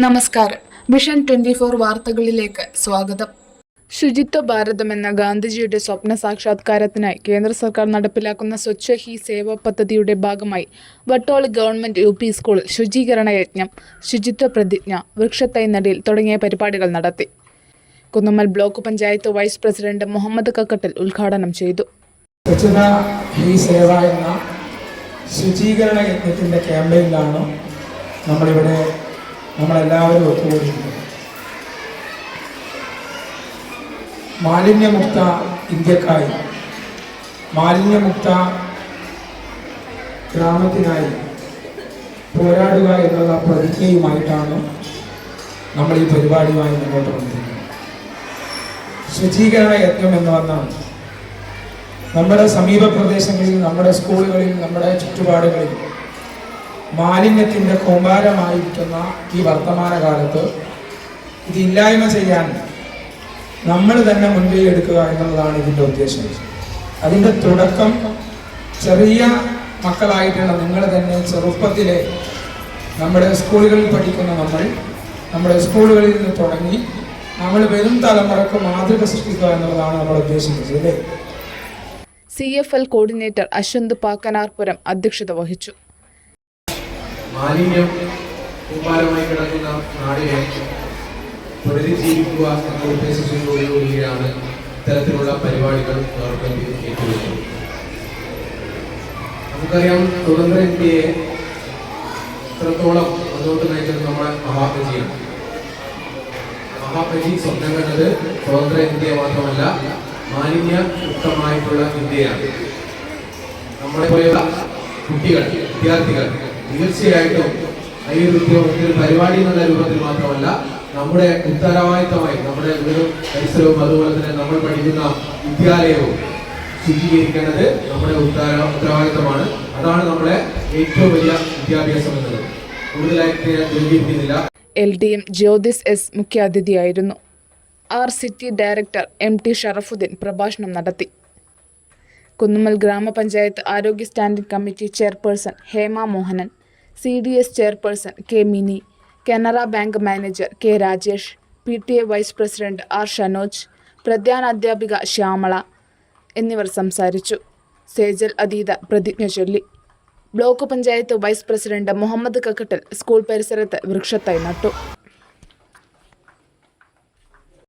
നമസ്കാരം. Vision twenty four വാർത്തകളിലേക്ക് സ്വാഗതം. ശുചിത്വ ഭാരതം എന്ന ഗാന്ധിജിയുടെ സ്വപ്ന സാക്ഷാത്കാരത്തിനായി കേന്ദ്ര സർക്കാർ നടപ്പിലാക്കുന്ന സ്വച്ഛ ഹി സേവ പദ്ധതിയുടെ ഭാഗമായി വട്ടോളി ഗവൺമെന്റ് യു പി സ്കൂളിൽ ശുചീകരണ യജ്ഞം ശുചിത്വ പ്രതിജ്ഞ വൃക്ഷത്തൈ നടീൽ തുടങ്ങിയ പരിപാടികൾ നടത്തി. Kunnummal block panchayat vice president Muhammad Kakkattil ഉദ്ഘാടനം ചെയ്തു. സേവ എന്ന ശുചീകരണ യജ്ഞത്തിന്റെ ക്യാമ്പയിനിലാണ് നമ്മളിവിടെ നമ്മളെല്ലാവരും ഒത്തുകൂടിയിരിക്കുന്നത് മാലിന്യമുക്ത ഇന്ത്യക്കായി മാലിന്യമുക്ത ഗ്രാമത്തിനായി പോരാടുക എന്നുള്ള പ്രതിജ്ഞയുമായിട്ടാണ് നമ്മൾ ഈ പരിപാടിയുമായി മുന്നോട്ട് വന്നിരിക്കുന്നത്. ശുചീകരണ യജ്ഞം എന്ന് പറഞ്ഞാൽ നമ്മുടെ സമീപ പ്രദേശങ്ങളിൽ നമ്മുടെ സ്കൂളുകളിൽ നമ്മുടെ ചുറ്റുപാടുകളിൽ മാലിന്യത്തിന്റെ കൂമ്പാരമായിരിക്കുന്ന ഈ വർത്തമാനകാലത്ത് ഇതില്ലായ്മ ചെയ്യാൻ നമ്മൾ തന്നെ മുൻകൈ എടുക്കുക എന്നുള്ളതാണ് ഇതിന്റെ ഉദ്ദേശം. അതിന്റെ തുടക്കം ചെറിയ മക്കളായിട്ടുള്ള നിങ്ങൾ തന്നെ ചെറുപ്പത്തിലെ നമ്മുടെ സ്കൂളുകളിൽ പഠിക്കുന്ന നമ്മൾ നമ്മുടെ സ്കൂളുകളിൽ നിന്ന് തുടങ്ങി നമ്മൾ വരും തലമുറയ്ക്ക് മാതൃക സൃഷ്ടിക്കുക എന്നുള്ളതാണ് നമ്മൾ ഉദ്ദേശിക്കുന്നത് C F L coordinator Ashwanth Pakkanarpuram അധ്യക്ഷത വഹിച്ചു. മാലിന്യം കൂമ്പാരമായി കിടക്കുന്ന നാടിനെ പുനരുജ്ജീവിക്കുക എന്ന ഉദ്ദേശത്തോടുകൂടിയാണ് ഇത്തരത്തിലുള്ള പരിപാടികൾ ഗവൺമെന്റ് ഏറ്റെടുക്കുന്നത്. നമുക്കറിയാം സ്വതന്ത്ര ഇന്ത്യയെ ഇത്രത്തോളം മുന്നോട്ട് നയിച്ചത് നമ്മുടെ മഹാത്മജിയാണ്. മഹാത്മജി സ്വപ്നം കണ്ടത് സ്വതന്ത്ര ഇന്ത്യ മാത്രമല്ല മാലിന്യ മുക്തമായിട്ടുള്ള ഇന്ത്യയാണ്. നമ്മളെ പോലെയുള്ള കുട്ടികൾ വിദ്യാർത്ഥികൾ തീർച്ചയായിട്ടും ഈ ഒരു ഉദ്യോഗത്തിൽ പരിപാടി എന്നുള്ള രൂപത്തിൽ മാത്രമല്ല നമ്മുടെ ഉത്തരവാദിത്തമായി നമ്മുടെ വീടും പരിസരവും അതുപോലെ തന്നെ നമ്മൾ പഠിക്കുന്ന വിദ്യാലയവും ശുചീകരിക്കേണ്ടത് നമ്മുടെ ഉത്തര ഉത്തരവാദിത്തമാണ്. അതാണ് നമ്മുടെ ഏറ്റവും വലിയ വിദ്യാഭ്യാസം എന്നത്. കൂടുതലായിട്ട് L D M Jyothis S മുഖ്യാതിഥിയായിരുന്നു. R city director M T Sharafuddin പ്രഭാഷണം നടത്തി. കുന്നുമ്മൽ ഗ്രാമപഞ്ചായത്ത് ആരോഗ്യ standing committee chairperson Hema Mohanan. C D S chairperson K Mini Canara bank manager K Rajesh P T A vice president R Shanoj പ്രധാന അധ്യാപിക ശ്യാമള എന്നിവർ സംസാരിച്ചു. സേജൽ അതീത പ്രതിജ്ഞ ചൊല്ലി. Block panchayat vice president Muhammad Kakkattil school പരിസരത്ത് വൃക്ഷത്തൈ നട്ടു.